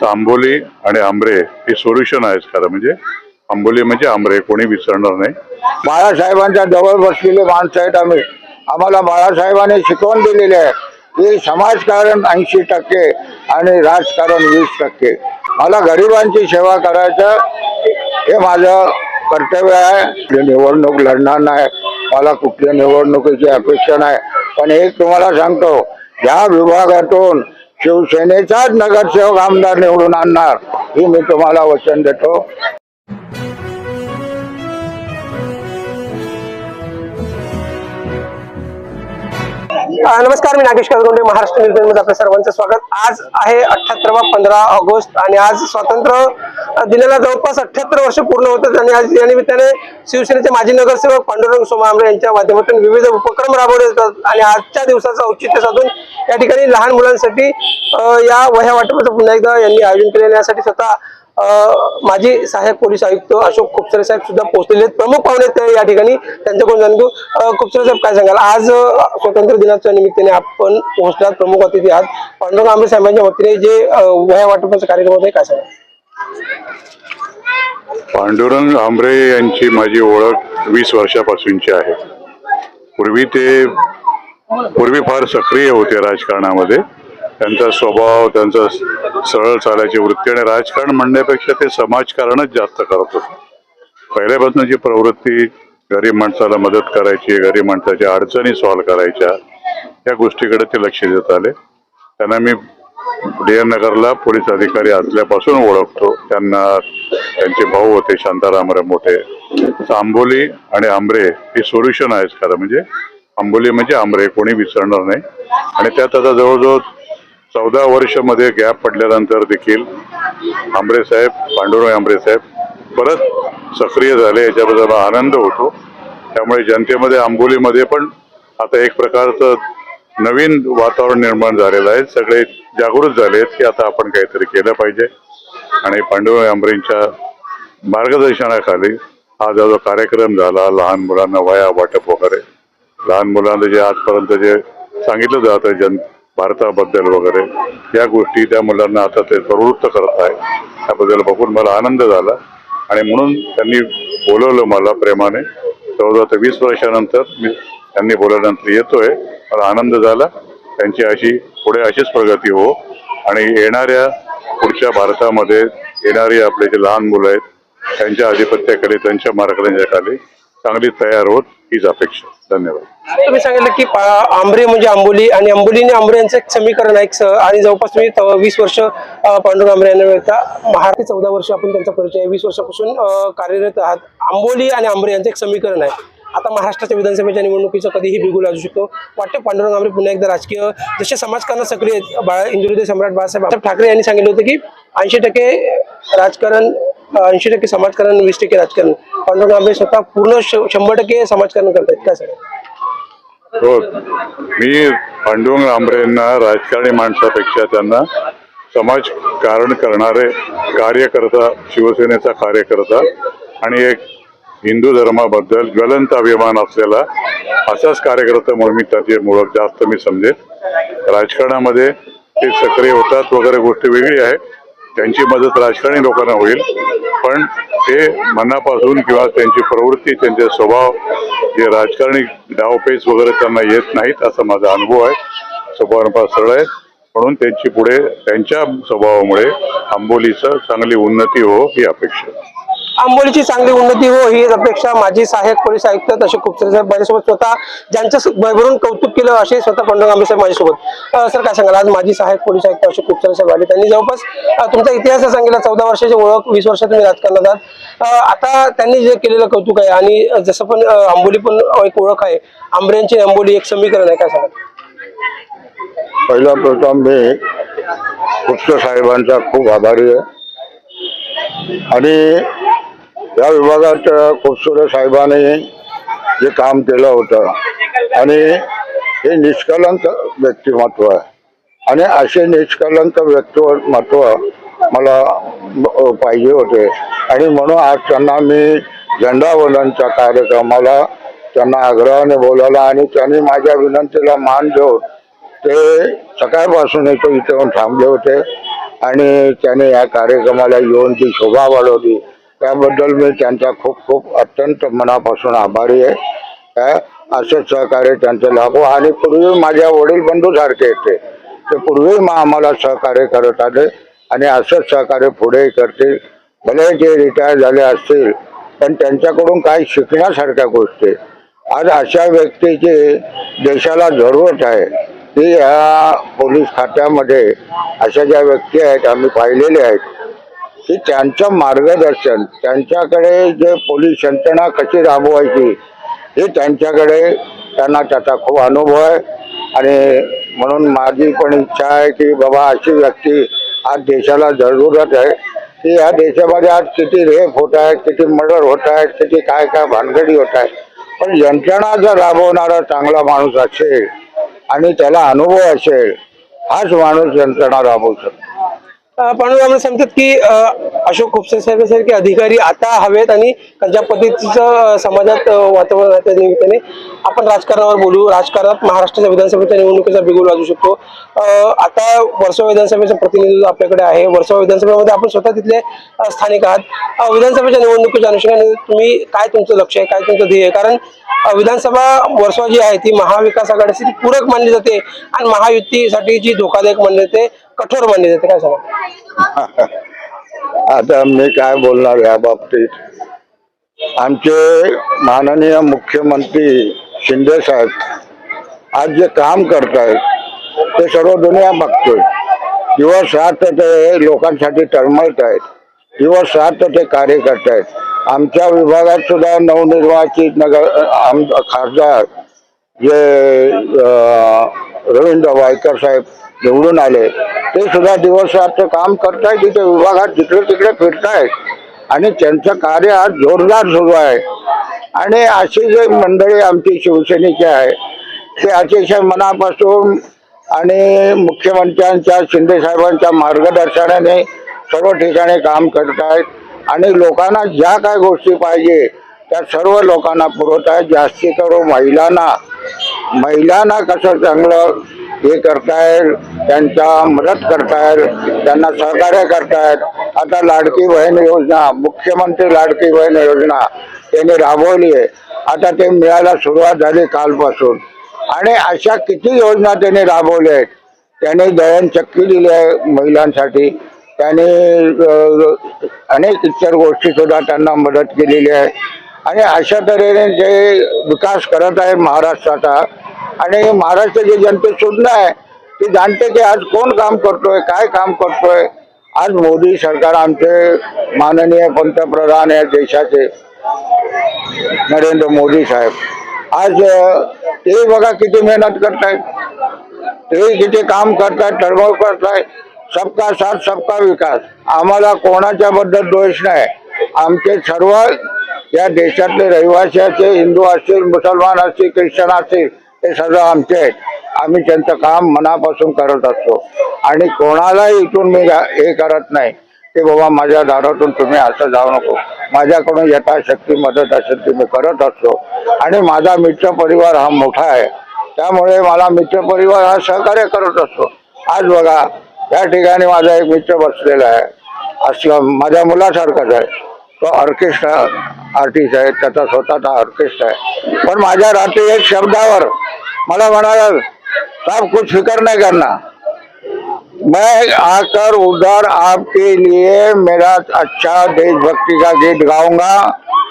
त्याचं आंबोली आणि आंबरे हे सोल्युशन आहेच खरं म्हणजे. आंबोली म्हणजे आंबरे कोणी विसरणार नाही. बाळासाहेबांच्या जवळ बसलेले माणसं आहेत आम्ही. आम्हाला बाळासाहेबांनी शिकवण दिलेली आहे. की समाजकारण ऐंशी टक्के आणि राजकारण वीस टक्के. मला गरिबांची सेवा करायचं हे माझं कर्तव्य आहे. निवडणूक लढणार नाही. मला कुठल्या निवडणुकीची अपेक्षा नाही. पण एक तुम्हाला सांगतो या विभागातून शिवसेनेचाच नगरसेवक आमदार निवडून आणणार हे मी तुम्हाला वचन देतो. नमस्कार मी नागेश करगोंडे महाराष्ट्र न्यूजमध्ये आपल्या सर्वांचं स्वागत. आज आहे अठ्याहत्तरवा पंधरा ऑगस्ट आणि आज स्वातंत्र्य दिलेला दिनाला जवळपास अठ्याहत्तर वर्ष पूर्ण होतात आणि आज या निमित्ताने शिवसेनेचे माजी नगरसेवक पांडुरंग सोमामरे यांच्या माध्यमातून विविध उपक्रम राबवले जातात आणि आजच्या दिवसाचं औचित्य साधून या ठिकाणी लहान मुलांसाठी या वह्या वाटपाचं पुन्हा एकदा यांनी आयोजन केलेलं यासाठी स्वतः माजी सहाय्यक पोलीस आयुक्त अशोक खुपसरे साहेब सुद्धा पोहोचलेले आहेत. प्रमुख पाहुणे आहेत या ठिकाणी. त्यांच्याकडून जाणतो घेऊ. खुपसरे साहेब काय सांगाल? आज स्वतंत्र स्वातंत्र्य दिनाच्या निमित्ताने आपण पोहोचलात. प्रमुख अतिथी आहात. पांडुरंग आंबे साहेबांच्या वतीने जे वया वह्या वाटपाचा कार्यक्रम होता काय सांगाल? पांडुरंग आंबरे यांची माझी ओळख वीस वर्षापासूनची आहे. पूर्वी ते पूर्वी फार सक्रिय होते राजकारणामध्ये. त्यांचा स्वभाव त्यांचा सरळ चालायची वृत्ती आणि राजकारण म्हणण्यापेक्षा ते समाजकारणच जास्त करत होते. पहिल्यापासूनची प्रवृत्ती गरीब माणसाला मदत करायची गरीब माणसाच्या अडचणी सॉल्व्ह करायच्या या गोष्टीकडे ते लक्ष देत आले. त्यांना मी डी एन नगरला पोलीस अधिकारी असल्यापासून ओळखतो. त्यांना त्यांचे भाऊ होते शांतारामरे मोठे. तर आंबोली आणि आंबरे हे सोल्युशन आहेच खरं म्हणजे. आंबोली म्हणजे आंबरे कोणी विसरणार नाही. आणि त्यात आता जवळजवळ चौदा वर्षामध्ये गॅप पडल्यानंतर देखील आंबरे साहेब पांडुरंग आंबरे साहेब परत सक्रिय झाले याच्याबद्दल मला आनंद होतो. त्यामुळे जनतेमध्ये आंबोलीमध्ये पण आता एक प्रकारचं नवीन वातावरण निर्माण झालेलं आहे. सगळे जागृत झाले आहेत की आता आपण काहीतरी केलं पाहिजे. आणि पांडुरंग आंबरेंच्या मार्गदर्शनाखाली हा जो कार्यक्रम झाला लहान मुलांना वया वाटप वगैरे लहान मुलांना जे आजपर्यंत जे सांगितलं जातं जन भारताबद्दल वगैरे या गोष्टी त्या मुलांना आता ते प्रवृत्त करत आहे. त्याबद्दल बघून मला आनंद झाला. आणि म्हणून त्यांनी बोलवलं मला प्रेमाने. चौदा ते वीस वर्षानंतर मी त्यांनी बोलवल्यानंतर येतोय. मला आनंद झाला. त्यांची अशी पुढे अशीच प्रगती हो. आणि येणाऱ्या पुढच्या भारतामध्ये येणारी आपले जे लहान मुलं आहेत त्यांच्या अधिपत्याखाली त्यांच्या मार्गदर्शनाखाली चांगली तयार होत हीच अपेक्षा. धन्यवाद. तुम्ही सांगितलं की आंबरे म्हणजे आंबोली आणि आंबोली आणि आंबरे यांचं एक समीकरण आहे. स- आणि जवळपास तुम्ही वीस वर्ष पांडुरंग आंबरे यांना मिळता. महाराष्ट्र चौदा वर्ष आपण त्यांचा परिचय आहे. वीस वर्षापासून कार्यरत आहात. आंबोली आणि आंबरे यांचं एक समीकरण आहे. आता महाराष्ट्राच्या विधानसभेच्या निवडणुकीचं कधीही बिगुल असू शकतो. वाटते पांडुरंग आंबरे पुन्हा एकदा राजकीय जसे समाजकारणात सक्रिय आहेत बाळा इंदुरुदय सम्राट बाळासाहेब बाळासाहेब ठाकरे यांनी सांगितलं होतं की ऐंशी टक्के राजकारण ऐंशी टक्के समाजकारण वीस टक्के राजकारण. पांडुरंग आम्ही स्वतः पूर्ण श- शंभर टक्के समाजकारण करतात काय सर हो. मी पांडुरंग आंबरेंना राजकारणी माणसापेक्षा त्यांना समाजकारण करणारे कार्यकर्ता शिवसेनेचा कार्यकर्ता आणि एक हिंदू धर्माबद्दल ज्वलंत अभिमान असलेला असाच कार्यकर्ता म्हणून मी त्याची ओळख जास्त मी समजेल राजकारणामध्ये ते सक्रिय होतात वगैरे गोष्टी वेगळी आहे त्यांची मदत राजकारणी लोकांना होईल. पण ते मनापासून किंवा त्यांची प्रवृत्ती त्यांचे स्वभाव जे राजकारणी डावपेच वगैरे त्यांना येत नाहीत असा माझा अनुभव आहे. स्वभाव सरळ आहे. म्हणून त्यांची पुढे त्यांच्या स्वभावामुळे आंबोलीचं चांगली उन्नती हो ही अपेक्षा आंबोलीची चांगली उन्नती हो ही अपेक्षा माझी सहाय्यक पोलीस आयुक्त तसे खूप सारे माझ्यासोबत स्वतः ज्यांचं भरभरून कौतुक केलं असे स्वतः पांडुरंग आंबे साहेब माझ्यासोबत. सर काय सांगाल? आज माझी सहाय्यक पोलीस आयुक्त असे खूप सारे साहेब आले. त्यांनी जवळपास तुमचा इतिहास सांगितला चौदा वर्षाची ओळख वीस वर्ष तुम्ही राजकारणात आहात. आता त्यांनी जे केलेलं कौतुक आहे आणि जसं पण आंबोली पण एक ओळख आहे आंबऱ्यांची आंबोली एक समीकरण आहे काय सांगाल? पहिला प्रथम मी पुष्कर साहेबांचा खूप आभारी आहे. आणि या विभागात कुपसुरे साहेबांनी जे काम केलं होतं. आणि हे निष्कलंक व्यक्तिमत्व आहे. आणि असे निष्कलंक व्यक्तिमत्व मला पाहिजे होते. आणि म्हणून आज त्यांना मी झेंडावंदनच्या कार्यक्रमाला त्यांना आग्रहाने बोलावला आणि त्यांनी माझ्या विनंतीला मान देऊन ते सकाळपासून इथं इथे येऊन थांबले होते. आणि त्याने या कार्यक्रमाला येऊन ती शोभा वाढवली त्याबद्दल मी त्यांचा खूप खूप अत्यंत मनापासून आभारी आहे. काय सहकार्य त्यांचं लाभो आणि पूर्वी माझ्या वडील बंधूसारखे येते ते पूर्वी मग आम्हाला सहकार्य करत आले आणि असंच सहकार्य पुढे करतील. भले जे रिटायर झाले असतील पण त्यांच्याकडून काही शिकण्यासारख्या गोष्टी. आज अशा व्यक्तीची देशाला जरूरत आहे की या पोलीस खात्यामध्ये अशा ज्या व्यक्ती आहेत आम्ही पाहिलेले आहेत. की त्यांचं मार्गदर्शन त्यांच्याकडे जे पोलीस यंत्रणा कशी राबवायची हे त्यांच्याकडे त्यांना त्याचा खूप अनुभव आहे. आणि म्हणून माझी पण इच्छा आहे की बाबा अशी व्यक्ती आज देशाला जरूरत आहे. की या देशामध्ये आज किती रेप होत आहेत किती मर्डर होत आहेत किती काय काय भानगडी होत आहेत पण यंत्रणा जर राबवणारा चांगला माणूस असेल आणि त्याला अनुभव असेल हाच माणूस यंत्रणा राबवू शकतो. अ, पण आम्हाला सांगतात की अशोक खुपसे साहेबांसारखे अधिकारी आता हवेत आणि ज्या पद्धतीचं समाजात वातावरण आहे त्या निमित्ताने आपण राजकारणावर बोलू. राजकारणात महाराष्ट्राच्या विधानसभेच्या निवडणुकीचा बिगुल वाजू शकतो. आता वर्सोवा विधानसभेचं प्रतिनिधित्व आपल्याकडे आहे. वर्सोवा विधानसभेमध्ये आपण स्वतः तिथले स्थानिक आहात. विधानसभेच्या निवडणुकीच्या अनुषंगाने तुम्ही काय तुमचं लक्ष आहे? काय तुमचं ध्येय आहे? कारण विधानसभा वर्सोवा जी आहे ती महाविकास आघाडीसाठी पूरक मानली जाते आणि महायुतीसाठी जी धोकादायक मानली जाते कठोर मानली जाते काय सांगा? आता मी काय बोलणार या बाबतीत? आमचे माननीय मुख्यमंत्री शिंदे साहेब आज जे काम करतायत ते सर्व दुनिया बघतोय. दिवस रात्र ते लोकांसाठी टळमळत आहेत दिवस रात्र ते कार्य करतायत. आमच्या विभागात सुद्धा नवनिर्वाचित नगर आम खासदार जे अं, रवींद्र वायकर साहेब निवडून आले. ते सुद्धा दिवस रात्र काम करतायत तिथे विभागात जिकडे तिकडे फिरतायत. आणि त्यांचं कार्य आज जोरदार सुरू आहे. आणि अशी जे मंडळी आमची शिवसेनेची आहे ते अतिशय मनापासून आणि मुख्यमंत्र्यांच्या शिंदे साहेबांच्या मार्गदर्शनाने सर्व ठिकाणी काम करत आहेत आणि लोकांना ज्या काय गोष्टी पाहिजे त्या सर्व लोकांना पुरवत आहेत जास्ती करून महिलांना महिलांना कसं चांगलं हे करतायत त्यांचा मदत करतायत त्यांना सहकार्य करतायत. आता लाडकी बहीण योजना मुख्यमंत्री लाडकी बहीण योजना त्यांनी राबवली आहे. आता ते मिळायला सुरुवात झाली कालपासून. आणि अशा किती योजना त्यांनी राबवल्या आहेत? त्यांनी दळणचक्की दिली आहे महिलांसाठी. त्यांनी अनेक इतर गोष्टी सुद्धा त्यांना मदत केलेली आहे. आणि अशा तऱ्हेने जे विकास करत आहे महाराष्ट्राचा आणि महाराष्ट्राची जनते सुद्धा आहे ती जाणते की आज कोण काम करतोय काय काम करतोय. आज मोदी सरकार आमचे माननीय पंतप्रधान या देशाचे नरेंद्र मोदी साहेब. आज ते बघा किती मेहनत करतायत. ते किती काम करतायत टळमळ करतायत. सबका साथ सबका विकास. आम्हाला कोणाच्या बद्दल दोष नाही. आमचे सर्व या देशातले रहिवासी असतील हिंदू असतील मुसलमान असतील ख्रिश्चन असतील ते सगळं आमचे आहेत. आम्ही त्यांचं काम मनापासून करत असतो. आणि कोणालाही इथून मी हे करत नाही. की बाबा माझ्या दारातून तुम्ही असं जाऊ नको. माझ्याकडून यथाशक्ती मदत असेल ती मी करत असतो. आणि माझा मित्र परिवार हा मोठा आहे. त्यामुळे मला मित्र परिवार हा सहकार्य करत असतो. आज बघा या ठिकाणी माझा एक मित्र बसलेला आहे. असं माझ्या मुलासारखाच आहे. तो ऑर्केस्ट्रा आर्टिस्ट आहे त्याचा स्वतःचा ऑर्केस्ट्रा आहे. पण माझ्या रात्री एक शब्दावर मला म्हणाला साहेब कुछ फिकर नाही करना मैं आकर उधर आपके लिए मेरा अच्छा देशभक्ति का गीत गाऊंगा.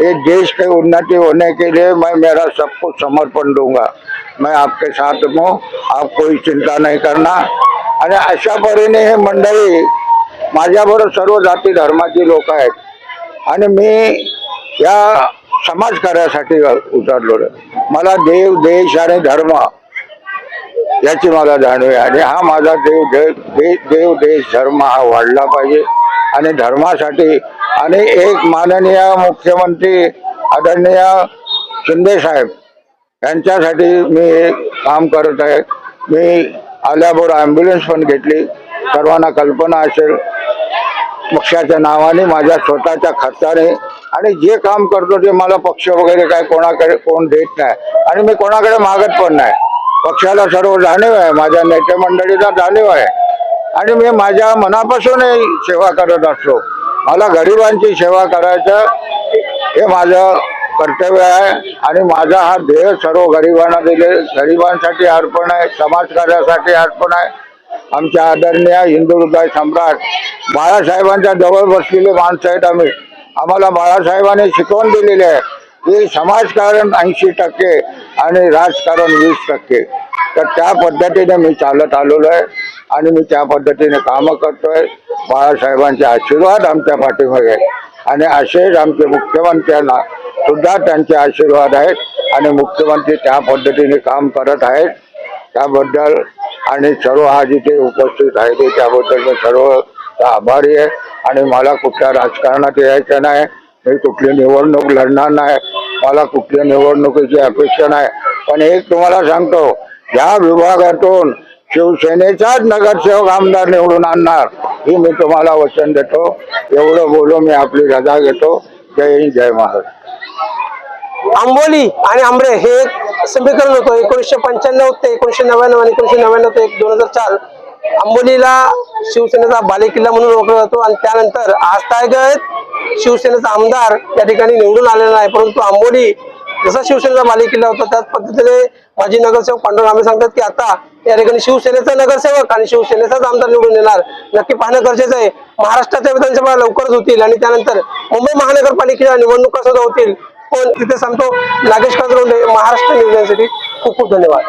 ये देश के उन्नति होने के लिए मैं मेरा सब कुछ समर्पण दूंगा. मैं आपके साथ हूँ आप कोई चिंता नहीं करना. आणि अशा परीने हे मंडळी माझ्याबरोबर सर्व जाती धर्माची लोक आहेत. आणि मी या समाजकार्यासाठी उतरलो. मला देव देश आणि धर्म याची मला जाणीव आहे. आणि हा माझा देव देव दे- देव देश धर्म हा वाढला पाहिजे. आणि धर्मासाठी आणि एक माननीय मुख्यमंत्री आदरणीय शिंदे साहेब यांच्यासाठी मी काम करत आहे. मी आल्याबरोबर ॲम्ब्युलन्स पण घेतली. सर्वांना कल्पना असेल पक्षाच्या नावाने माझ्या स्वतःच्या खर्चाने आणि जे काम करतो ते मला पक्ष वगैरे काय कोणाकडे कोण देत नाही. आणि मी कोणाकडे मागत पण नाही. पक्षाला सर्व जाणीव आहे माझ्या नेते मंडळीला जाणीव आहे. आणि मी माझ्या मनापासूनही सेवा करत असतो. मला गरिबांची सेवा करायचं हे माझं कर्तव्य आहे. आणि माझा हा ध्येय सर्व गरिबांना दिले गरिबांसाठी अर्पण आहे समाजकार्यासाठी अर्पण आहे. आमच्या आदरणीय हिंदू हृदय सम्राट बाळासाहेबांच्या जवळ बसलेले माणसं आहेत आम्ही. आम्हाला बाळासाहेबांनी शिकवण दिलेली आहे. की समाजकारण ऐंशी टक्के आणि राजकारण वीस टक्के. तर त्या पद्धतीने मी चालत आलेलो आहे आणि मी त्या पद्धतीने कामं करतोय. बाळासाहेबांचे आशीर्वाद आमच्या पाठीमागे आणि असेच आमचे मुख्यमंत्र्यांना सुद्धा त्यांचे आशीर्वाद आहेत आणि मुख्यमंत्री त्या पद्धतीने काम करत आहेत. त्याबद्दल आणि सर्व आज इथे उपस्थित आहे ते त्याबद्दल मी सर्व आभारी आहे. आणि मला कुठल्या राजकारणात यायचं नाही. मी कुठली निवडणूक लढणार नाही. मला कुठल्या निवडणुकीची अपेक्षा नाही. पण एक तुम्हाला सांगतो या विभागातून शिवसेनेचाच नगरसेवक आमदार निवडून आणणार ही मी तुम्हाला वचन देतो. एवढं बोलू मी आपली रजा घेतो. जय हिंद जय महाराज आंबोली आणि आंबरे हे समीकरण होतं. एकोणीसशे पंच्याण्णव ते एकोणीसशे नव्याण्णव आणि एकोणीसशे नव्याण्णव ते दोन हजार चार आंबोलीला शिवसेनेचा बालेकिल्ला म्हणून ओळखला जातो. आणि त्यानंतर आज तायगत शिवसेनेचा आमदार त्या ठिकाणी निवडून आलेला आहे. परंतु आंबोली जसा शिवसेनेचा बालेकिल्ला होता त्याच पद्धतीने माजी नगरसेवक पांडुर आम्ही सांगतात की आता या ठिकाणी शिवसेनेचा नगरसेवक आणि शिवसेनेचाच आमदार निवडून येणार. नक्की पाहणं गरजेचं आहे. महाराष्ट्राच्या विधानसभा लवकरच होतील आणि त्यानंतर मुंबई महानगरपालिकेच्या निवडणुका सुद्धा होतील. हो, तिथे सांगतो नागेश काजरोंडे महाराष्ट्र न्यूज खूप खूप धन्यवाद.